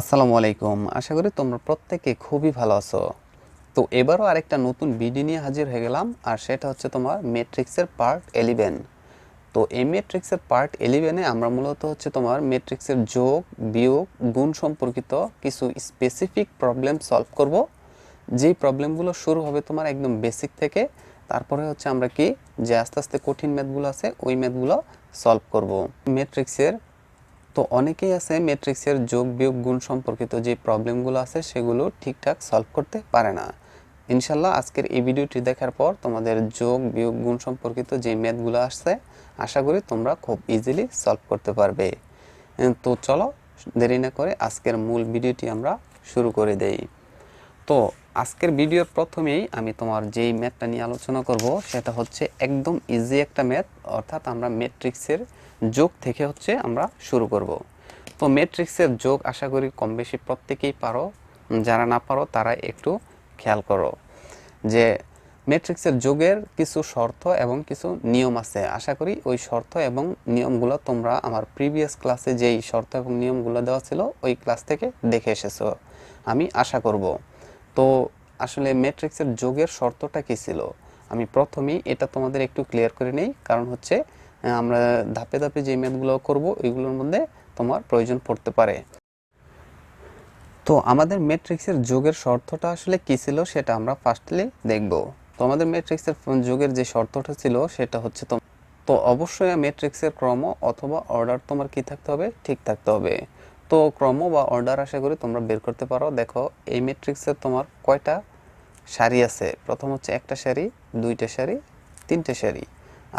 আসসালামু আলাইকুম। আশা করি তোমরা প্রত্যেকে খুবই ভালো আছো। তো এবারও আরেকটা নতুন ভিডিও নিয়ে হাজির হয়ে গেলাম, আর সেটা হচ্ছে তোমার ম্যাট্রিক্সের পার্ট এলিভেন তো এই ম্যাট্রিক্সের পার্ট এলিভেনে আমরা মূলত হচ্ছে তোমার ম্যাট্রিক্সের যোগ, বিয়োগ, গুণ সম্পর্কিত কিছু স্পেসিফিক প্রবলেম সলভ করব। যেই প্রবলেমগুলো শুরু হবে তোমার একদম বেসিক থেকে, তারপরে হচ্ছে আমরা কি যে আস্তে আস্তে কঠিন ম্যাথগুলো আছে, ওই ম্যাথগুলো সলভ করব। ম্যাট্রিক্সের তো অনেকেই আছে ম্যাট্রিক্সের যোগ, বিয়োগ, গুণ সম্পর্কিত যে প্রবলেমগুলো আছে সেগুলো ঠিকঠাক সলভ করতে পারে না। ইনশাল্লাহ আজকের এই ভিডিওটি দেখার পর তোমাদের যোগ, বিয়োগ, গুণ সম্পর্কিত যে ম্যাথগুলো আসছে, আশা করি তোমরা খুব ইজিলি সলভ করতে পারবে। তো চলো দেরি না করে আজকের মূল ভিডিওটি আমরা শুরু করে দেই। তো আজকের ভিডিওর প্রথমেই আমি তোমার যেই ম্যাথটা নিয়ে আলোচনা করব, সেটা হচ্ছে একদম ইজি একটা ম্যাথ অর্থাৎ আমরা ম্যাট্রিক্সের যোগ থেকে হচ্ছে আমরা শুরু করব। তো ম্যাট্রিক্সের যোগ আশা করি কম বেশি প্রত্যেকেই পারো। যারা না পারো, তারা একটু খেয়াল করো যে ম্যাট্রিক্সের যোগের কিছু শর্ত এবং কিছু নিয়ম আছে। আশা করি ওই শর্ত এবং নিয়মগুলো তোমরা আমার প্রিভিয়াস ক্লাসে যেই শর্ত এবং নিয়মগুলো দেওয়া ছিল, ওই ক্লাস থেকে দেখে এসেছ। আমি আশা করব। তো আসলে ম্যাট্রিক্সের যোগের শর্তটা কী ছিল? আমি প্রথমেই এটা তোমাদের একটু ক্লিয়ার করে নেই। কারণ হচ্ছে আমরা ধাপে ধাপে যে ম্যাথগুলো করব ওইগুলোর মধ্যে তোমার প্রয়োজন পড়তে পারে। তো আমাদের ম্যাট্রিক্সের যোগের শর্তটা আসলে কী ছিল সেটা আমরা ফার্স্টলি দেখব। তো আমাদের ম্যাট্রিক্সের যোগের যে শর্তটা ছিল সেটা হচ্ছে তো তো অবশ্যই ম্যাট্রিক্সের ক্রম অথবা অর্ডার তোমার কি থাকতে হবে? ঠিক থাকতে হবে। তো ক্রম বা অর্ডার আশা করি তোমরা বের করতে পারো। দেখো, এই ম্যাট্রিক্সের তোমার কয়টা সারি আছে? প্রথম হচ্ছে একটা সারি, দুইটা সারি, তিনটে সারি।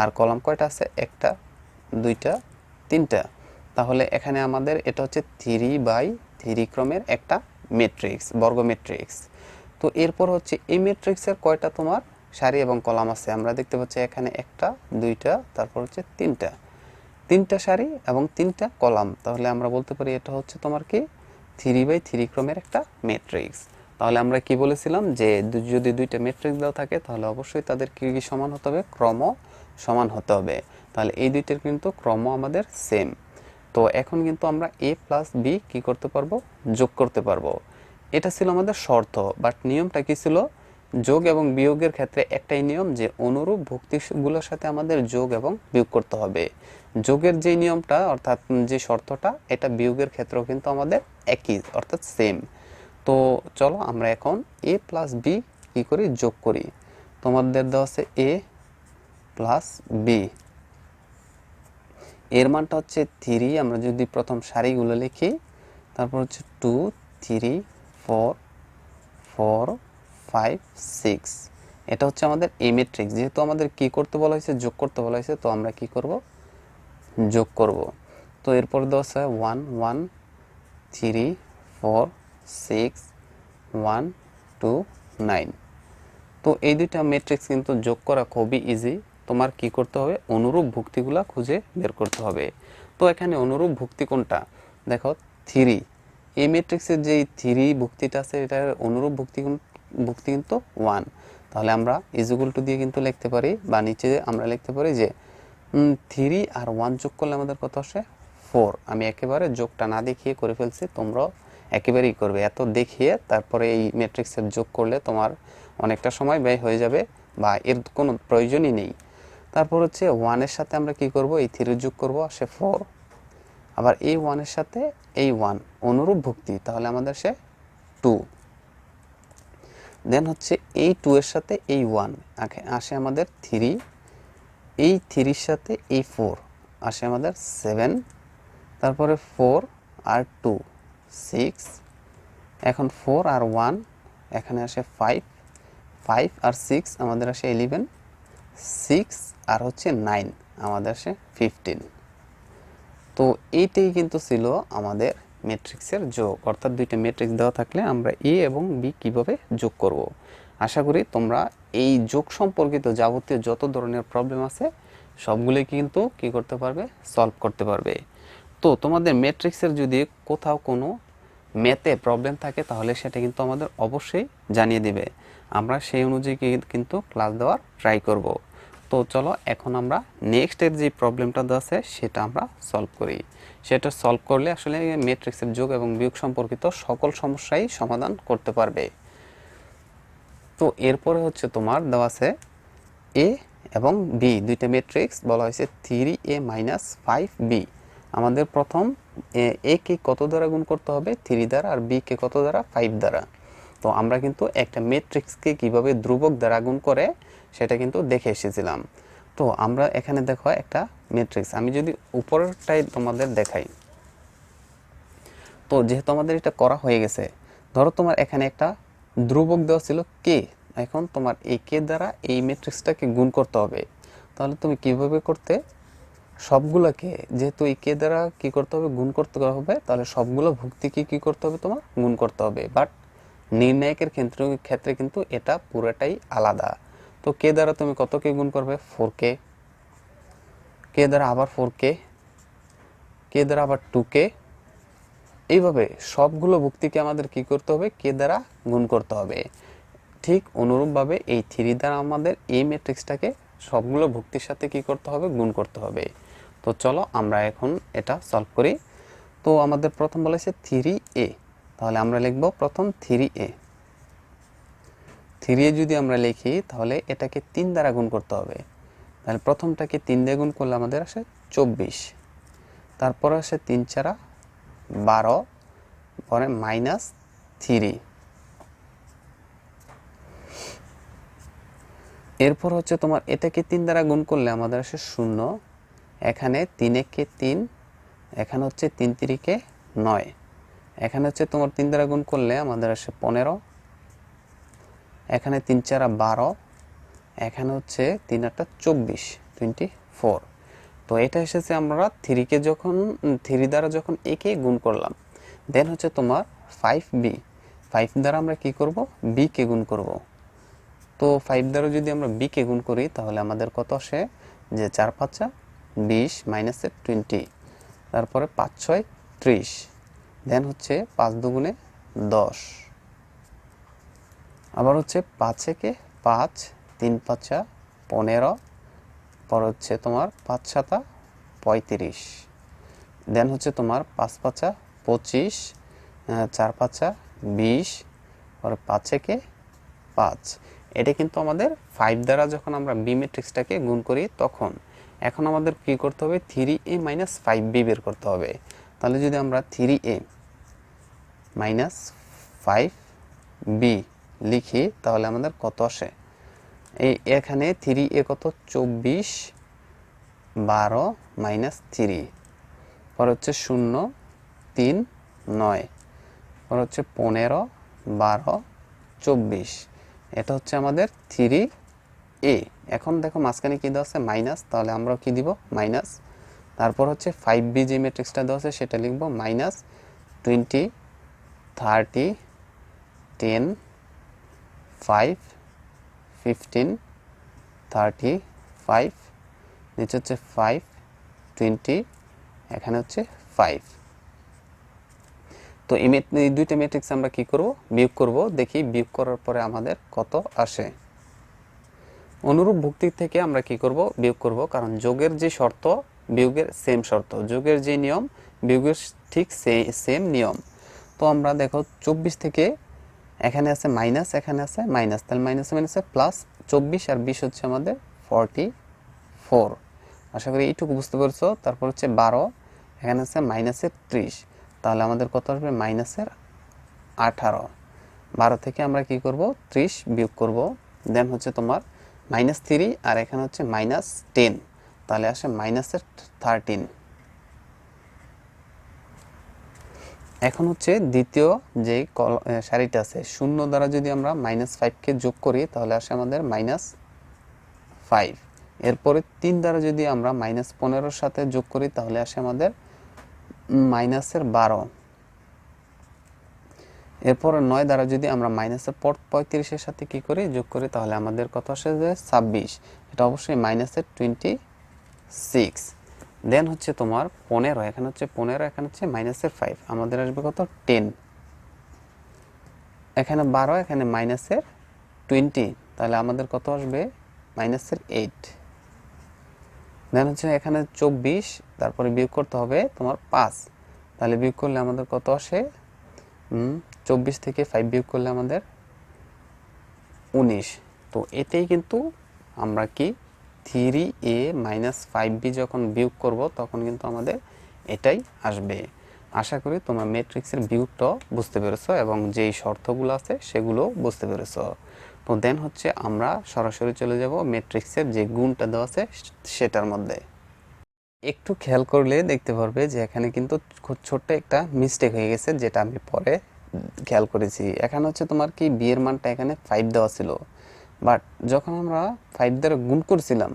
আর কলাম কয়টা আছে? একটা, দুইটা, তিনটা। তাহলে এখানে আমাদের এটা হচ্ছে থ্রি বাই থ্রি ক্রমের একটা ম্যাট্রিক্স বর্গ ম্যাট্রিক্স তো এরপর হচ্ছে এই ম্যাট্রিক্সের কয়টা তোমার সারি এবং কলাম আছে? আমরা দেখতে পাচ্ছি এখানে একটা, দুইটা, তারপর হচ্ছে তিনটা। তিনটা সারি এবং তিনটা কলাম। তাহলে আমরা বলতে পারি এটা হচ্ছে তোমার কি? থ্রি বাই থ্রি ক্রমের একটা ম্যাট্রিক্স তাহলে আমরা কি বলেছিলাম যে যদি দুইটা ম্যাট্রিক্স দেওয়া থাকে, তাহলে অবশ্যই তাদের কি কি সমান হতে হবে? ক্রম সমান হতে হবে। তাহলে এই দুইটার কিন্তু ক্রম আমাদের সেম তো এখন কিন্তু আমরা এ প্লাস বি কী করতে পারব? যোগ করতে পারব। এটা ছিল আমাদের শর্ত বাট নিয়মটা কি ছিল? যোগ এবং বিয়োগের ক্ষেত্রে একটাই নিয়ম যে অনুরূপ ভুক্তিগুলোর সাথে আমাদের যোগ এবং বিয়োগ করতে হবে। যোগের যে নিয়মটা, অর্থাৎ যে শর্তটা, এটা বিয়োগের ক্ষেত্রেও কিন্তু আমাদের একই, অর্থাৎ সেম তো চলো আমরা এখন এ প্লাস বি কী করি? যোগ করি। তোমাদের দেওয়া আছে এ প্লাস বি এর মানটা হচ্ছে থ্রি আমরা যদি প্রথম সারিগুলো লিখি, তারপর হচ্ছে two three four four five six এটা হচ্ছে আমাদের এ ম্যাট্রিক্স যেহেতু আমাদের কি করতে বলা হয়েছে, যোগ করতে বলা হয়েছে, তো আমরা কি করব? যোগ করব। তো এরপর দেওয়া আছে one one three four six one two nine তো এই দুইটা ম্যাট্রিক্স কিন্তু যোগ করা খুবই ইজি তোমার কি করতে হবে? অনুরূপ ভুক্তিগুলা খুঁজে বের করতে হবে। তো এখানে অনুরূপ ভুক্তি কোনটা? দেখো থ্রি এই ম্যাট্রিক্সের যেই থ্রি ভুক্তিটা আছে, এটার অনুরূপ ভুক্তি ভুক্তি কিন্তু ওয়ান তাহলে আমরা ইজুগুল টু দিয়ে কিন্তু লিখতে পারি বা নিচে আমরা লিখতে পারি যে থ্রি আর ওয়ান যোগ করলে আমাদের কত আসে? ফোর আমি একেবারে যোগটা না দেখিয়ে করে ফেলছি, তোমরাও একেবারেই করবে। এত দেখিয়ে তারপরে এই ম্যাট্রিক্সের যোগ করলে তোমার অনেকটা সময় ব্যয় হয়ে যাবে বা এর কোনো প্রয়োজনই নেই। তারপর হচ্ছে ওয়ানের সাথে আমরা কি করব? এই থ্রি যোগ করব, আসে ফোর আবার এই ওয়ানের সাথে এই ওয়ান অনুরূপ ভুক্তি, তাহলে আমাদের সে টু দেন হচ্ছে এই টু এর সাথে এই ওয়ান আসে আমাদের থ্রি এই থ্রির সাথে এই ফোর আসে আমাদের সেভেন তারপরে ফোর আর টু সিক্স এখন ফোর আর ওয়ান এখানে আসে ফাইভ ফাইভ আর সিক্স আমাদের আসে ইলেভেন সিক্স আর হচ্ছে নাইন আমাদের আসে ফিফটিন তো এইটাই কিন্তু ছিল আমাদের ম্যাট্রিক্সের যোগ, অর্থাৎ দুইটা ম্যাট্রিক্স দেওয়া থাকলে আমরা এ এবং বি কীভাবে যোগ করব। আশা করি তোমরা এই যোগ সম্পর্কিত যাবতীয় যত ধরনের প্রবলেম আছে, সবগুলোই কিন্তু কি করতে পারবে? সলভ করতে পারবে। তো তোমাদের ম্যাট্রিক্সের যদি কোথাও কোনো ম্যাথে প্রবলেম থাকে, তাহলে সেটা কিন্তু আমাদের অবশ্যই জানিয়ে দিবে। আমরা সেই অনুযায়ী কিন্তু ক্লাস দেওয়ার ট্রাই করব। তো চলো, এখন আমরা নেক্সটের যে প্রবলেমটা আছে, সেটা আমরা সলভ করি। সেটা সলভ করলে আসলে ম্যাট্রিক্সের যোগ এবং বিয়োগ সম্পর্কিত সকল সমস্যাই সমাধান করতে পারবে। তো এরপরে হচ্ছে তোমার দেওয়া আছে এ এবং বি দুইটা ম্যাট্রিক্স বলা হয়েছে three A minus five B আমাদের প্রথম, এ কে কত দ্বারা গুণ করতে হবে? থ্রি দ্বারা আর বি কে কত দ্বারা? ফাইভ দ্বারা। তো আমরা কিন্তু একটা ম্যাট্রিক্সকে কীভাবে ধ্রুবক দ্বারা গুণ করে সেটা কিন্তু দেখে এসেছিলাম। তো আমরা এখানে দেখো একটা ম্যাট্রিক্স আমি যদি উপরটাই তোমাদের দেখাই। তো যেহেতু আমাদের এটা করা হয়ে গেছে, ধরো তোমার এখানে একটা ধ্রুবক দেওয়া ছিল কে এখন তোমার এই কে দ্বারা এই ম্যাট্রিক্সটাকে গুণ করতে হবে। তাহলে তুমি কীভাবে করতে? সবগুলোকে যেহেতু এই কে দ্বারা কি করতে হবে? গুণ করতে হবে। তাহলে সবগুলো ভুক্তিকে কি করতে হবে তোমার? গুণ করতে হবে। বাট নির্ণায়কের ক্ষেত্রে ক্ষেত্রে কিন্তু এটা পুরোটাই আলাদা। তো কে দ্বারা তুমি কত কে গুণ করবে? ফোর কে কে দ্বারা আবার ফোর কে কে দ্বারা আবার টু কে এইভাবে সবগুলো ভুক্তিকে আমাদের কি করতে হবে? কে দ্বারা গুণ করতে হবে? ঠিক অনুরূপভাবে এই থ্রি দ্বারা আমাদের এই ম্যাট্রিক্সটাকে সবগুলো ভুক্তির সাথে কি করতে হবে? গুণ করতে হবে। তো চলো আমরা এখন এটা সলভ করি। তো আমাদের প্রথম বলেছে থ্রি এ তাহলে আমরা লিখব প্রথম থ্রি এ থ্রি যদি আমরা লিখি, তাহলে এটাকে তিন দ্বারা গুণ করতে হবে। তাহলে প্রথমটাকে তিন দিয়ে গুণ করলে আমাদের আসে চব্বিশ। তারপরে আসে তিন চারা বারো, পরে মাইনাস থ্রি। এরপর হচ্ছে তোমার এটাকে তিন দ্বারা গুণ করলে আমাদের আসে শূন্য। এখানে তিন একে তিন, এখানে হচ্ছে তিন তিরিকে নয়। এখানে হচ্ছে তোমার তিন দ্বারা গুণ করলে আমাদের আসে পনেরো এখানে তিন চারা বারো, এখানে হচ্ছে তিন আটটা চব্বিশ টোয়েন্টি ফোর। তো এটা এসেছে আমরা থ্রিকে যখন থ্রি দ্বারা যখন একে গুণ করলাম দেন হচ্ছে তোমার ফাইভ বি ফাইভ দ্বারা আমরা কি করব? বি কে গুণ করব। তো ফাইভ দ্বারা যদি আমরা বি কে গুণ করি, তাহলে আমাদের কত আসে? যে চার পাঁচা বিশ মাইনাসের টোয়েন্টি তারপরে পাঁচ ছয় ত্রিশ দেন হচ্ছে পাঁচ দুগুণে দশ। আবার হচ্ছে পাঁচ একে পাঁচ, তিন পাঁচা পনেরো, পর হচ্ছে তোমার পাঁচ সাতা পঁয়ত্রিশ। দেন হচ্ছে তোমার পাঁচ পাঁচা পঁচিশ চার পাঁচা বিশ, পরে পাঁচ একে পাঁচ। এটা কিন্তু আমাদের ফাইভ দ্বারা যখন আমরা বি ম্যাট্রিক্সটাকে গুণ করি তখন, এখন আমাদের কি করতে হবে? Three A minus five B বের করতে হবে। তাহলে যদি আমরা three A minus five B লিখি, তাহলে আমাদের কত আসে? এই এখানে থ্রি এ কত? চব্বিশ বারো মাইনাস থ্রি। পর হচ্ছে শূন্য, তিন, নয়। পর হচ্ছে পনেরো, বারো, চব্বিশ। এটা হচ্ছে আমাদের থ্রি এ। এখন দেখো মাঝখানে কী দেওয়া আছে? মাইনাস, তাহলে আমরা কি দিব? মাইনাস। তারপর হচ্ছে ফাইভ বি যে ম্যাট্রিক্সটা দেওয়া আছে, সেটা লিখব minus twenty thirty ten five fifteen thirty five নিচে হচ্ছে ফাইভ টোয়েন্টি এখানে হচ্ছে ফাইভ তো এই এই দুইটা ম্যাট্রিক্স আমরা কি করব? বিয়োগ করব। দেখি বিয়োগ করার পরে আমাদের কত আসে। অনুরূপ ভুক্তি থেকে আমরা কি করব? বিয়োগ করব। কারণ যোগের যে শর্ত, বিয়োগের সেম শর্ত। যোগের যে নিয়ম, বিয়োগের ঠিক সেম নিয়ম। তো আমরা দেখো চব্বিশ থেকে এখানে আছে মাইনাস এখানে আছে মাইনাস তাহলে মাইনাসে মাইনাসে প্লাস চব্বিশ আর বিশ হচ্ছে আমাদের ফর্টি ফোর আশা করি এইটুকু বুঝতে পারছ। তারপর হচ্ছে বারো, এখানে আছে মাইনাসের ত্রিশ। তাহলে আমাদের কত আসবে? মাইনাসের আঠারো। বারো থেকে আমরা কি করব? ত্রিশ বিয়োগ করব। দেন হচ্ছে তোমার মাইনাস থ্রি আর এখানে হচ্ছে মাইনাস টেন তাহলে আসে মাইনাসের থার্টিন এখন হচ্ছে দ্বিতীয় যে কল সারিটা আছে, শূন্য দ্বারা যদি আমরা মাইনাস ফাইভকে যোগ করি, তাহলে আসে আমাদের মাইনাস ফাইভ এরপরে তিন দ্বারা যদি আমরা মাইনাস পনেরোর সাথে যোগ করি, তাহলে আসে আমাদের মাইনাসের বারো। এরপরে নয় দ্বারা যদি আমরা মাইনাসের পর পঁয়ত্রিশের সাথে কি করি, যোগ করি, তাহলে আমাদের কত আসে যে ছাব্বিশ। এটা অবশ্যই মাইনাসের টোয়েন্টি সিক্স দেন হচ্ছে তোমার পনেরো, এখানে হচ্ছে পনেরো, এখানে হচ্ছে মাইনাসের ফাইভ আমাদের আসবে কত? টেন এখানে বারো, এখানে মাইনাসের টোয়েন্টি তাহলে আমাদের কত আসবে? মাইনাসের এইট দেন হচ্ছে এখানে চব্বিশ, তারপরে বিয়োগ করতে হবে তোমার পাঁচ। তাহলে বিয়োগ করলে আমাদের কত আসে? চব্বিশ থেকে ফাইভ বিয়োগ করলে আমাদের উনিশ। তো এতেই কিন্তু আমরা কি three A minus five B যখন বিয়োগ করব, তখন কিন্তু আমাদের এটাই আসবে। আশা করি তোমরা ম্যাট্রিক্সের বিয়োগটাও বুঝতে পেরেছ এবং যেই শর্তগুলো আছে সেগুলো বুঝতে পেরেছ। তো দেন হচ্ছে আমরা সরাসরি চলে যাব ম্যাট্রিক্সের যে গুণটা দেওয়া আছে সেটার মধ্যে। একটু খেয়াল করলে দেখতে পারবে যে এখানে কিন্তু খুব ছোট্ট একটা মিস্টেক হয়ে গেছে, যেটা আমি পরে খেয়াল করেছি। এখানে হচ্ছে তোমার কি বিয়ের মানটা এখানে ফাইভ দেওয়া ছিল। বাট যখন আমরা ফাইভ দ্বারা গুণ করছিলাম,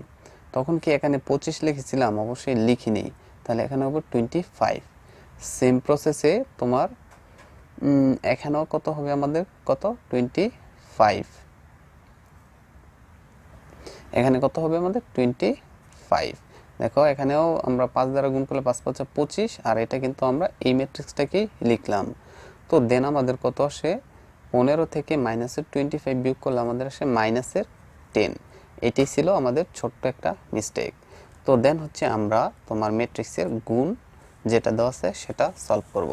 তখন কি এখানে পঁচিশ লিখেছিলাম? অবশ্যই লিখিনি। তাহলে এখানে হবে টোয়েন্টি ফাইভ সেম প্রসেসে তোমার এখানেও কত হবে আমাদের? কত? টোয়েন্টি ফাইভ এখানে কত হবে আমাদের? টোয়েন্টি ফাইভ দেখো, এখানেও আমরা পাঁচ দ্বারা গুণ করলে পাঁচ পাঁচা পঁচিশ, আর এটা কিন্তু আমরা এই ম্যাট্রিক্সটাকেই লিখলাম। তো দেন আমাদের কত আসে? পনেরো থেকে মাইনাসের টোয়েন্টি ফাইভ বিয়োগ করলে আমাদের আসে মাইনাসের টেন এটি ছিল আমাদের ছোট্ট একটা মিস্টেক তো দেন হচ্ছে আমরা তোমার ম্যাট্রিক্সের গুণ যেটা দেওয়া আছে সেটা সলভ করব।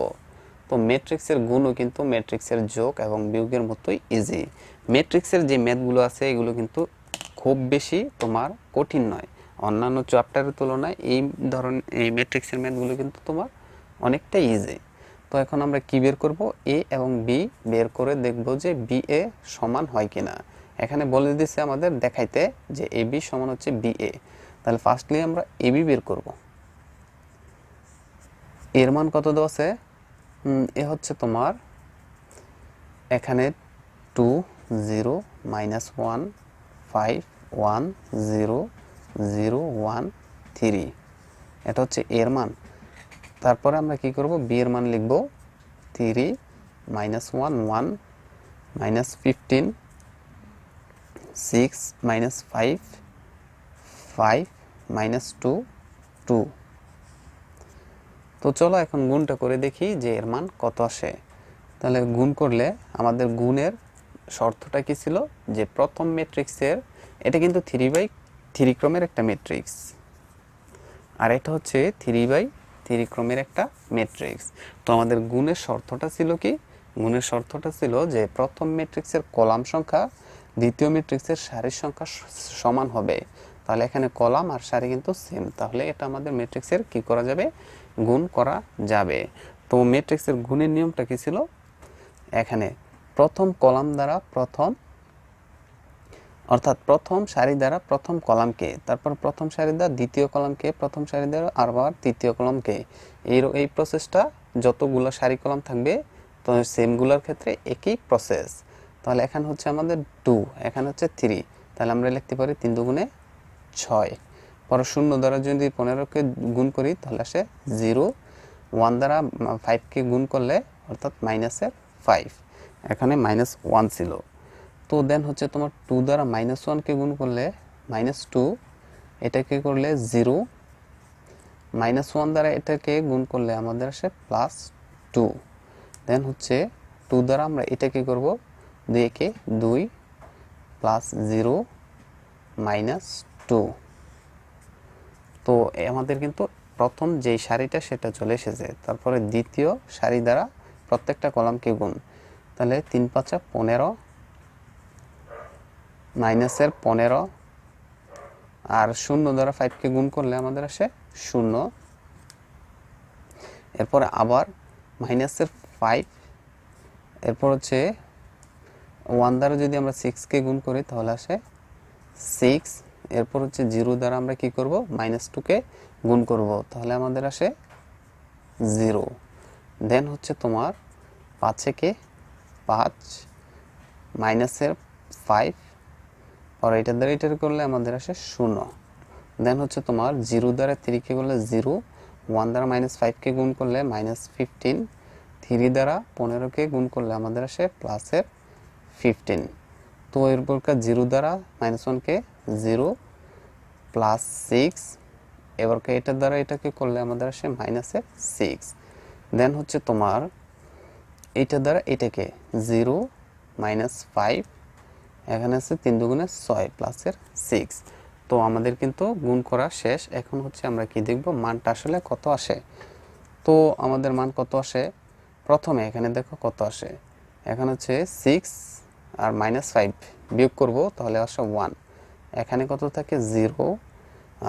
তো ম্যাট্রিক্সের গুণও কিন্তু ম্যাট্রিক্সের যোগ এবং বিয়োগের মতোই ইজি ম্যাট্রিক্সের যে ম্যাথগুলো আছে এগুলো কিন্তু খুব বেশি তোমার কঠিন নয়। অন্যান্য চ্যাপ্টারের তুলনায় এই ধরনের, এই ম্যাট্রিক্সের ম্যাথগুলো কিন্তু তোমার অনেকটা ইজি তো এখন আমরা কি বের করব? এ এবং বি বের করে দেখব যে বি এ সমান হয় কিনা। এখানে বলে দিচ্ছে আমাদের দেখাইতে যে এ বি সমান হচ্ছে বি এ তাহলে ফার্স্টলি আমরা এ বি বের করব। এর মান কত দেওয়া আছে? এ হচ্ছে তোমার এখানে two zero minus one five one zero zero one three এটা হচ্ছে এর মান। তারপরে আমরা কি করব? বি এর মান লিখব three minus one one minus fifteen six minus five five minus two two তো চলো এখন গুণটা করে দেখি যে এর মান কত আসে। তাহলে গুণ করলে আমাদের গুণের শর্তটা কি ছিল? যে প্রথম ম্যাট্রিক্সের এটা কিন্তু থ্রি বাই থ্রি ক্রমের একটা ম্যাট্রিক্স আর এটা হচ্ছে থ্রি বাই থ্রি ক্রমের একটা ম্যাট্রিক্স তো আমাদের গুণের শর্তটা ছিল কি? গুণের শর্তটা ছিল যে প্রথম ম্যাট্রিক্সের কলাম সংখ্যা দ্বিতীয় ম্যাট্রিক্সের সারির সংখ্যা সমান হবে। তাহলে এখানে কলাম আর সারি কিন্তু সেম তাহলে এটা আমাদের ম্যাট্রিক্সের কি করা যাবে? গুণ করা যাবে। তো ম্যাট্রিক্সের গুণের নিয়মটা কি ছিল? এখানে প্রথম কলাম দ্বারা প্রথম অর্থাৎ প্রথম সারি দ্বারা প্রথম কলামকে তারপর প্রথম সারি দ্বারা দ্বিতীয় কলামকে প্রথম সারি দ্বারা আবার তৃতীয় কলামকে এই এই প্রসেসটা যতগুলো সারি কলাম থাকবে, তো সেমগুলোর ক্ষেত্রে একই প্রসেস তাহলে এখানে হচ্ছে আমাদের টু এখানে হচ্ছে থ্রি তাহলে আমরা লিখতে পারি তিন দুগুণে ছয়। পরে শূন্য দ্বারা যদি পনেরোকে গুণ করি, তাহলে আসে জিরো ওয়ান দ্বারা ফাইভকে গুণ করলে, অর্থাৎ মাইনাসের ফাইভ এখানে মাইনাস ওয়ান ছিল। তো দেন হচ্ছে তোমার টু দ্বারা মাইনাস ওয়ানকে গুণ করলে মাইনাস টু এটাকে করলে জিরো মাইনাস ওয়ান দ্বারা এটাকে গুণ করলে আমাদের আসে প্লাস টু দেন হচ্ছে টু দ্বারা আমরা এটাকে করব দুই একে দুই প্লাস জিরো মাইনাস টু তো আমাদের কিন্তু প্রথম যেই সারিটা সেটা চলে এসেছে, তারপরে দ্বিতীয় সারি দ্বারা প্রত্যেকটা কলামকে গুণ। তাহলে তিন পাঁচা পনেরো মাইনাসের পনেরো আর শূন্য দ্বারা ফাইভকে গুণ করলে আমাদের আসে শূন্য। এরপরে আবার মাইনাসের ফাইভ এরপর হচ্ছে ওয়ান দ্বারা যদি আমরা সিক্সকে গুণ করি তাহলে আসে সিক্স এরপর হচ্ছে জিরো দ্বারা আমরা কি করব? মাইনাস টুকে গুণ করব, তাহলে আমাদের আসে জিরো দেন হচ্ছে তোমার পাঁচে কে? পাঁচ মাইনাসের ফাইভ আর এটার দ্বারা এটার করলে আমাদের আসে শূন্য। দেন হচ্ছে তোমার জিরো দ্বারা থ্রিকে করলে জিরো ওয়ান দ্বারা মাইনাস ফাইভকে গুণ করলে মাইনাস ফিফটিন থ্রি দ্বারা পনেরোকে গুণ করলে আমাদের আসে প্লাসের ফিফটিন তো এরপরকার জিরো দ্বারা মাইনাস ওয়ানকে জিরো প্লাস সিক্স এবারকে এটার দ্বারা এটাকে করলে আমাদের আসে মাইনাসের সিক্স দেন হচ্ছে তোমার এইটার দ্বারা এটাকে জিরো মাইনাস ফাইভ এখানে আছে তিন দুগুণে ছয় প্লাসের সিক্স তো আমাদের কিন্তু গুণ করা শেষ। এখন হচ্ছে আমরা কি দেখব? মানটা আসলে কত আসে? তো আমাদের মান কত আসে? প্রথমে এখানে দেখো কত আসে। এখন হচ্ছে সিক্স আর মাইনাস ফাইভ বিয়োগ করব, তাহলে আসে ওয়ান এখানে কত থাকে? জিরো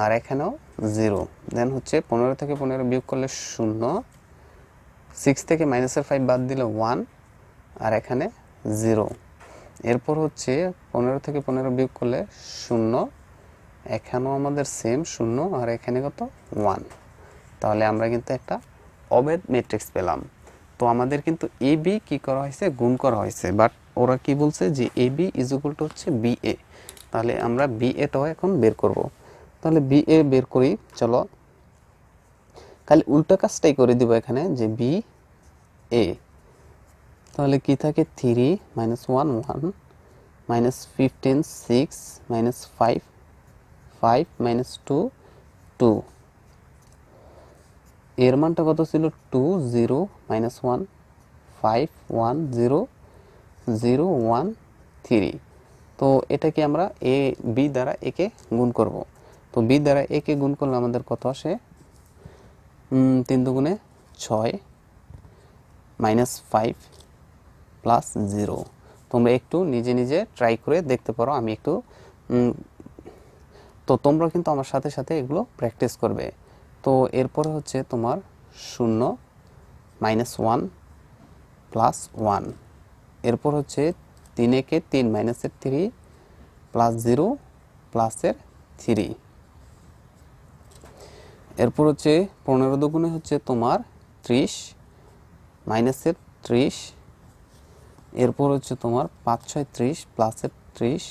আর এখানেও জিরো দেন হচ্ছে পনেরো থেকে পনেরো বিয়োগ করলে শূন্য। সিক্স থেকে মাইনাসের ফাইভ বাদ দিলে ওয়ান আর এখানে জিরো এরপর হচ্ছে পনেরো থেকে পনেরো বিয়োগ করলে শূন্য। এখানেও আমাদের সেম শূন্য, আর এখানে কত? ওয়ান তাহলে আমরা কিন্তু একটা অবেদ ম্যাট্রিক্স পেলাম। তো আমাদের কিন্তু এ বি কী করা হয়েছে? গুণ করা হয়েছে। বাট ওরা কি বলছে যে A B is equal to হচ্ছে বি এ তাহলে আমরা বি এটাও এখন বের করব। তাহলে বি এ বের করি, চলো। খালি উল্টা কাজটাই করে দিব এখানে যে বি এ তাহলে কি থাকে? Three minus one one minus fifteen six minus five five minus two two এর মানটা কত ছিল? Two zero minus one five one zero zero one three তো এটাকে আমরা এ বি দ্বারা একে গুণ করব। তো বি দ্বারা একে গুণ করলে আমাদের কত আসে? তিন দুগুণে ছয় মাইনাস ফাইভ প্লাস জিরো তোমরা একটু নিজে নিজে ট্রাই করে দেখতে পারো, আমি একটু তো তোমরা কিন্তু আমার সাথে সাথে এগুলো প্র্যাকটিস করবে। তো এরপরে হচ্ছে তোমার শূন্য মাইনাস ওয়ান প্লাস ওয়ান এরপর হচ্ছে তিন একে তিন মাইনাসের থ্রি প্লাস জিরো প্লাসের থ্রি এরপর হচ্ছে পনেরো দুগুণে হচ্ছে তোমার ত্রিশ মাইনাসের ত্রিশ এরপর হচ্ছে তোমার পাঁচ ছয় ত্রিশ প্লাসের ত্রিশ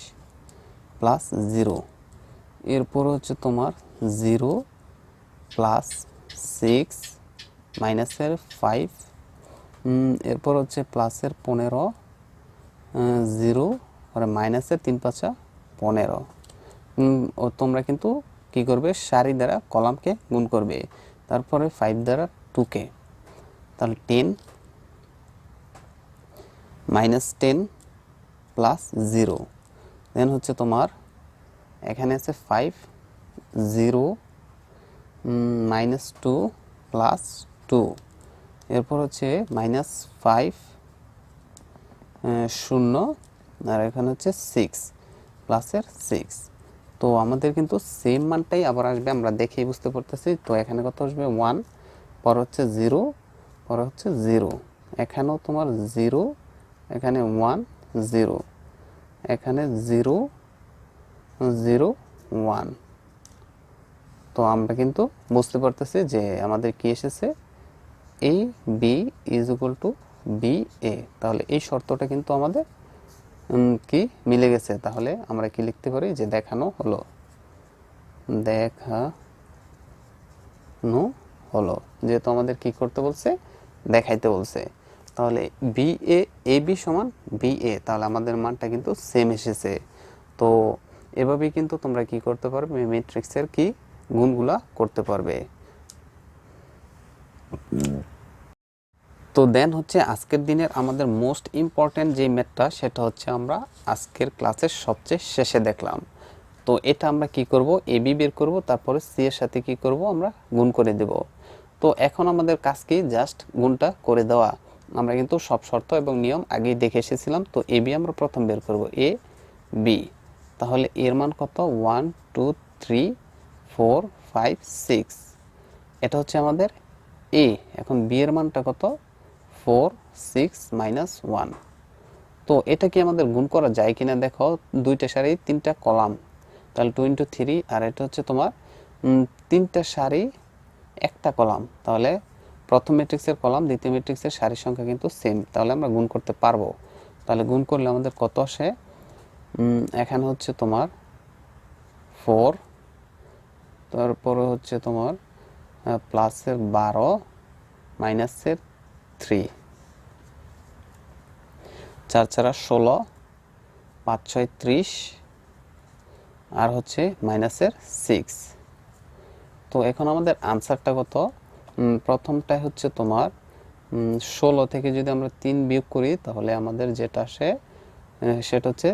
প্লাস জিরো এরপর হচ্ছে তোমার জিরো প্লাস সিক্স মাইনাসের ফাইভ এরপর হচ্ছে প্লাসের পনেরো জিরো আর মাইনাসের তিন পাঁচা পনেরো। ও তোমরা কিন্তু কি করবে? সারি দ্বারা কলামকে গুণ করবে। তারপরে ফাইভ দ্বারা টুকে তাহলে ten minus ten plus zero. Then হচ্ছে তোমার, এখানে আছে five, zero minus two plus two. এরপর হচ্ছে মাইনাস ফাইভ শূন্য, আর এখানে হচ্ছে সিক্স, প্লাসের সিক্স। তো আমাদের কিন্তু সেম মানটাই আবার আসবে, আমরা দেখেই বুঝতে পারতেছি। তো এখানে কত আসবে? ওয়ান, পর হচ্ছে জিরো, পর হচ্ছে জিরো। এখানেও তোমার জিরো এখানে ওয়ান জিরো এখানে জিরো জিরো ওয়ান তো আমরা কিন্তু বুঝতে পারতেছি যে আমাদের কি এসেছে? A B is equal to B A তাহলে এই শর্তটা কিন্তু আমাদের কি মিলে গেছে? তাহলে আমরা কি লিখতে পারি? যে দেখানো হলো। দেখানো হলো। যেহেতু আমাদের কি করতে বলছে? দেখাইতে বলছে। তাহলে বি এ এ বি সমান বি এ তাহলে আমাদের মানটা কিন্তু সেম এসেছে। তো এভাবেই কিন্তু তোমরা কি করতে পারবে? ম্যাট্রিক্সের কি গুণগুলা করতে পারবে। তো দেন হচ্ছে আজকের দিনের আমাদের মোস্ট ইম্পর্ট্যান্ট যে ম্যাথটা সেটা হচ্ছে আমরা আজকের ক্লাসের সবচেয়ে শেষে দেখলাম। তো এটা আমরা কি করব? এ বি বের করব, তারপরে সি এর সাথে কি করব? আমরা গুণ করে দেব। তো এখন আমাদের কাজ কি? জাস্ট গুণটা করে দেওয়া। আমরা কিন্তু সব শর্ত এবং নিয়ম আগেই দেখে এসেছিলাম। তো এ, বি আমরা প্রথম বের করব। A, B. তাহলে এর মান কত? One, two, three, four, five, six. এটা হচ্ছে আমাদের এ। এখন বি এর মানটা কত? Four, six minus one. তো এটা কি আমাদের গুণ করা যায় কিনা দেখো? দুইটা সারি, তিনটা কলাম। তাহলে টু ইন্টু থ্রি, আর এটা হচ্ছে তোমার তিনটা সারি, একটা কলাম। তাহলে প্রথম ম্যাট্রিক্সের কলাম, দ্বিতীয় ম্যাট্রিক্সের সারির সংখ্যা কিন্তু সেম তাহলে আমরা গুণ করতে পারব। তাহলে গুণ করলে আমাদের কত আসে? এখানে হচ্ছে তোমার ফোর তারপরে হচ্ছে তোমার প্লাসের বারো মাইনাসের থ্রি চার চারা ষোলো, পাঁচ ছয় ত্রিশ, আর হচ্ছে মাইনাসের সিক্স তো এখন আমাদের আনসারটা কত? উম, প্রথমটাই হচ্ছে তোমার ষোলো থেকে যদি আমরা তিন বিয়োগ করি তাহলে আমাদের যেটা আসে সেটা হচ্ছে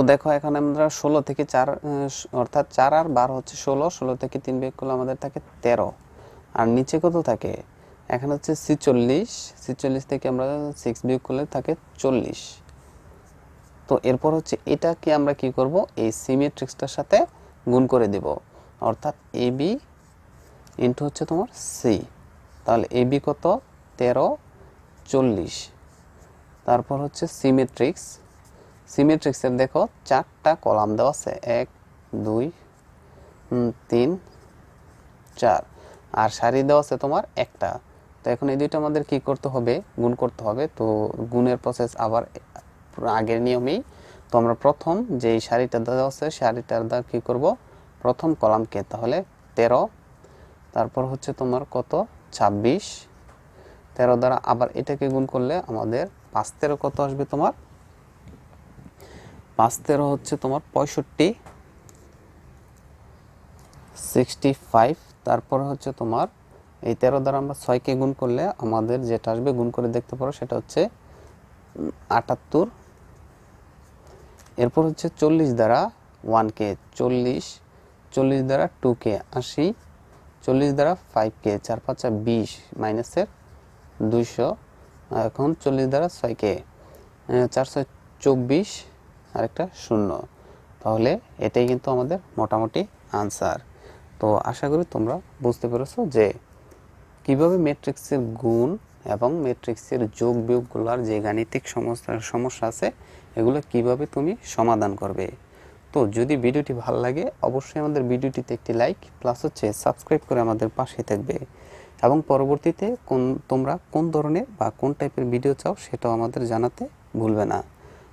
তো দেখো, এখানে আমরা ষোলো থেকে চার অর্থাৎ চার আর বারো হচ্ছে ষোলো ষোলো থেকে তিন বিয়োগ করলে আমাদের থাকে তেরো। আর নিচে কত থাকে? এখানে হচ্ছে ছিচল্লিশ ছিচল্লিশ থেকে আমরা সিক্স বিয়োগ করলে থাকে চল্লিশ। তো এরপর হচ্ছে এটাকে আমরা কি করব? এই সিমেট্রিক্সটার সাথে গুণ করে দেব। অর্থাৎ এ বি ইন্টু হচ্ছে তোমার সি তাহলে এ বি কত? তেরো, চল্লিশ। তারপর হচ্ছে সিমেট্রিক্স সিমেট্রিক্সের দেখো, চারটা কলাম দেওয়া আছে। এক, দুই তিন, চার। আর সারি দেওয়া আছে তোমার একটা। তো এখন এই দুইটা আমাদের কি করতে হবে? গুণ করতে হবে। তো গুণের প্রসেস আবার আগের নিয়মেই। তো আমরা প্রথম যে এই সারিটা দেওয়া আছে, সারিটার দ্বারা কি করব? প্রথম কলামকে, তাহলে তেরো। তারপর হচ্ছে তোমার কত? ছাব্বিশ। তেরো দ্বারা আবার এটাকে গুণ করলে আমাদের পাঁচ, তেরো কত আসবে তোমার? পাঁচ তেরো হচ্ছে তোমার পঁয়ষট্টি সিক্সটি ফাইভ তারপর হচ্ছে তোমার এই তেরো দ্বারা আমরা ছয়কে গুণ করলে আমাদের যেটা আসবে, গুণ করে দেখতে পারো, সেটা হচ্ছে আটাত্তর। এরপর হচ্ছে চল্লিশ দ্বারা ওয়ান কে চল্লিশ চল্লিশ দ্বারা টু কে আশি, চল্লিশ দ্বারা ফাইভ কে চার পাঁচা বিশ মাইনাসের দুইশো। এখন চল্লিশ দ্বারা ছয় কে চারশো চব্বিশ আরেকটা শূন্য। তাহলে এটাই কিন্তু আমাদের মোটামুটি আনসার। তো আশা করি তোমরা বুঝতে পেরেছ যে কীভাবে ম্যাট্রিক্সের গুণ এবং ম্যাট্রিক্সের যোগ বিয়োগগুলোর যে গাণিতিক সমস্যা সমস্যা আছে, এগুলো কীভাবে তুমি সমাধান করবে। তো যদি ভিডিওটি ভালো লাগে, অবশ্যই আমাদের ভিডিওটিতে একটি লাইক, প্লাস হচ্ছে সাবস্ক্রাইব করে আমাদের পাশে থাকবে। এবং পরবর্তীতে কোন, তোমরা কোন ধরনের বা কোন টাইপের ভিডিও চাও সেটাও আমাদের জানাতে ভুলবে না।